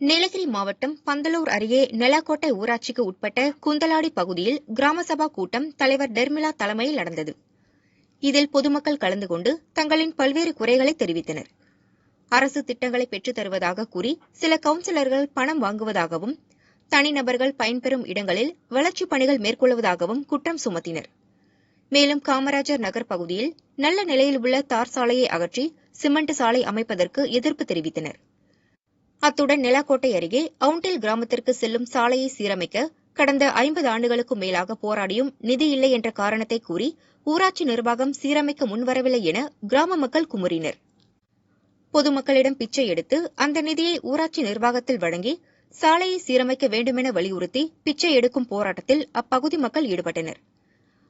நீலகிரி மாவட்டம் பந்தலூர் அருகே நெலாக்கோட்டை ஊராட்சிக்கு உட்பட்ட குந்தலாடி பகுதியில் கிராம சபா கூட்டம் தலைவர் டெர்மிளா தலைமையில் நடந்தது. இதில் பொதுமக்கள் கலந்து கொண்டு தங்களின் பல்வேறு குறைகளை தெரிவித்தனர். அரசு திட்டங்களை பெற்றுத் தருவதாக கூறி சில கவுன்சிலர்கள் பணம் வாங்குவதாகவும் தனிநபர்கள் பயன்பெறும் இடங்களில் வளர்ச்சிப் பணிகள் மேற்கொள்வதாகவும் குற்றம் சுமத்தினர். மேலும் காமராஜர் நகர் பகுதியில் நல்ல நிலையில் உள்ள தார் சாலையை அகற்றி சிமெண்ட் சாலை அமைப்பதற்கு எதிர்ப்பு தெரிவித்தனர். அத்துடன் நிலக்கோட்டை அருகே அவுண்டில் கிராமத்திற்கு செல்லும் சாலையை சீரமைக்க கடந்த ஐம்பது ஆண்டுகளுக்கும் மேலாக போராடியும் நிதி இல்லை என்ற காரணத்தை கூறி ஊராட்சி நிர்வாகம் சீரமைக்க முன்வரவில்லை என கிராம மக்கள் குமுறினர். பொதுமக்களிடம் பிச்சை எடுத்து அந்த நிதியை ஊராட்சி நிர்வாகத்தில் வழங்கி சாலையை சீரமைக்க வேண்டுமென வலியுறுத்தி பிச்சை எடுக்கும் போராட்டத்தில் அப்பகுதி மக்கள் ஈடுபட்டனர்.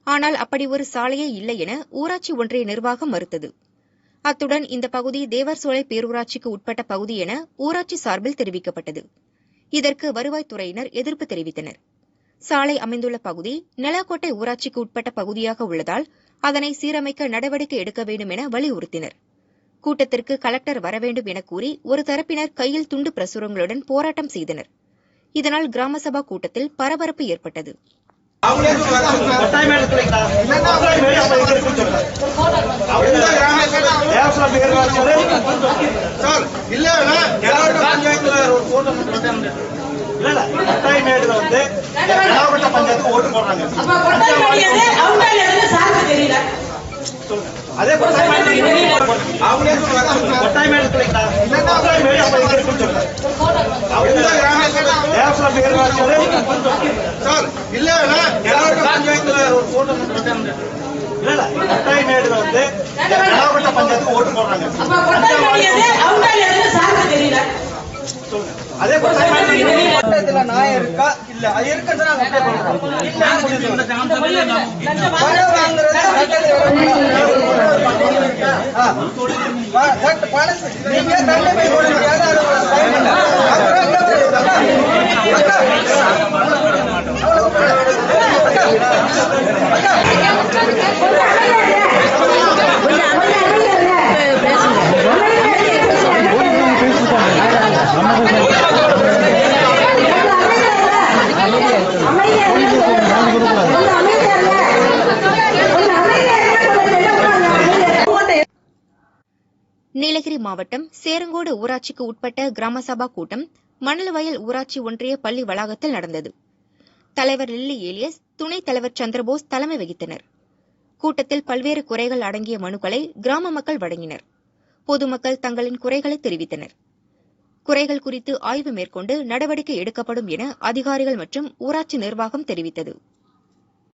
ஆனால் அப்படி ஒரு சாலையே இல்லை என ஊராட்சி ஒன்றிய நிர்வாகம் மறுத்தது. அத்துடன் இந்த பகுதி தேவர்சோலை பேரூராட்சிக்கு உட்பட்ட பகுதி என ஊராட்சி சார்பில் தெரிவிக்கப்பட்டது. இதற்கு வருவாய்த்துறையினர் எதிர்ப்பு தெரிவித்தனர். சாலை அமைந்துள்ள பகுதி நெலாக்கோட்டை ஊராட்சிக்கு உட்பட்ட பகுதியாக உள்ளதால் அதனை சீரமைக்க நடவடிக்கை எடுக்க வேண்டும் என வலியுறுத்தினர். கூட்டத்திற்கு கலெக்டர் வரவேண்டும் என கூறி ஒரு தரப்பினர் கையில் துண்டு பிரசுரங்களுடன் போராட்டம் செய்தனர். இதனால் கிராம சபா கூட்டத்தில் பரபரப்பு ஏற்பட்டது. சார் இல்ல பஞ்சாயத்துல இல்ல இல்ல. கொட்டாய்மேடுல வந்து கலாவட்ட பஞ்சாயத்துக்கு ஓட்டு போடுறாங்க. அதே அவங்களே சொல்லுவாங்க கொட்டாய்மேடு கொட்டாய்மேடு அப்ப இங்க இருக்குன்னு சொல்லுங்க தேவசம் பேரூராட்சியில சார் இல்ல பஞ்சாயத்துல இல்ல கொட்டாய்மேடுல வந்து பஞ்சாயத்துக்கு ஓட்டு போடுறாங்க அதே இதுல நியாயம் இருக்கா இல்ல அது இருக்குன்னு அப்ளை பண்றோம் பணம் நீங்க தள்ளி போய் கொடுங்க. நீலகிரி மாவட்டம் சேரங்கோடு ஊராட்சிக்கு உட்பட்ட கிராம சபா கூட்டம் மணல்வயல் ஊராட்சி ஒன்றிய பள்ளி வளாகத்தில் நடந்தது. தலைவர் லில்லி ஏலியஸ் துணைத் தலைவர் சந்திரபோஸ் தலைமை வகித்தனர். கூட்டத்தில் பல்வேறு குறைகள் அடங்கிய மனுக்களை கிராம மக்கள் வழங்கினர். பொதுமக்கள் தங்களின் குறைகளை தெரிவித்தனர். குறைகள் குறித்து ஆய்வு மேற்கொண்டு நடவடிக்கை எடுக்கப்படும் என அதிகாரிகள் மற்றும் ஊராட்சி நிர்வாகம் தெரிவித்தது.